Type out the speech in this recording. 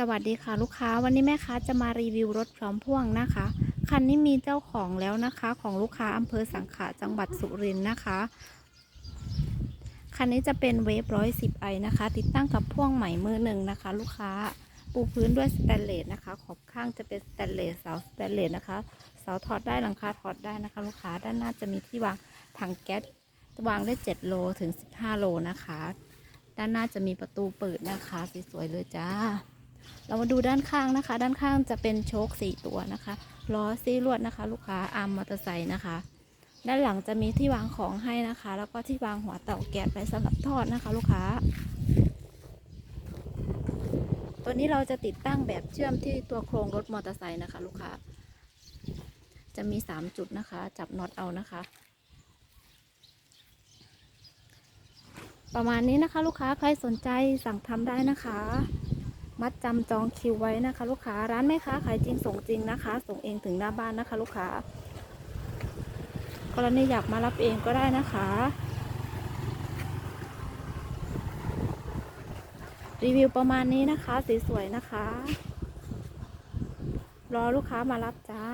สวัสดีค่ะลูกค้าวันนี้แม่ค้าจะมารีวิวรถพร้อมพ่วงนะคะ คันนี้มีเจ้าของแล้วนะคะ ของลูกค้าอำเภอสังขะจังหวัดสุรินทร์นะคะ คันนี้จะเป็นเวฟร้อยสิบไอนะคะ ติดตั้งกับพ่วงใหม่มือหนึ่งนะคะ ลูกค้าปูพื้นด้วยสแตนเลสนะคะ ขอบข้างจะเป็นสแตนเลสเสาสแตนเลสนะคะเสาถอดได้หลังคาถอดได้นะคะ ลูกค้าด้านหน้าจะมีที่วางถังแก๊สวางได้7โลถึง 15 โลนะคะ ด้านหน้าจะมีประตูเปิดนะคะสวยๆเลยจ้า เรามาดูด้านข้างนะคะ ด้านข้างจะเป็นโชคสี่ตัวนะคะล้อซีลวดนะคะ ลูกค้าอาร์มมอเตอร์ไซค์นะคะ ด้านหลังจะมีที่วางของให้นะคะ แล้วก็ที่วางหัวเตาแก๊สไปสำหรับทอดนะคะ ลูกค้า ตัวนี้เราจะติดตั้งแบบเชื่อมที่ตัวโครงรถมอเตอร์ไซค์นะคะ ลูกค้า จะมีสามจุดนะคะ จับน็อตเอานะคะประมาณนี้นะคะ ลูกค้าใครสนใจสั่งทำได้นะคะ มัดจำจองคิวไว้นะคะ ลูกค้าร้านแม่ค้าขายจริงส่งจริงนะคะ ส่งเองถึงหน้าบ้านนะคะ ลูกค้ากรณีอยากมารับเองก็ได้นะคะ รีวิวประมาณนี้นะคะสวยๆนะคะ รอลูกค้ามารับจ้า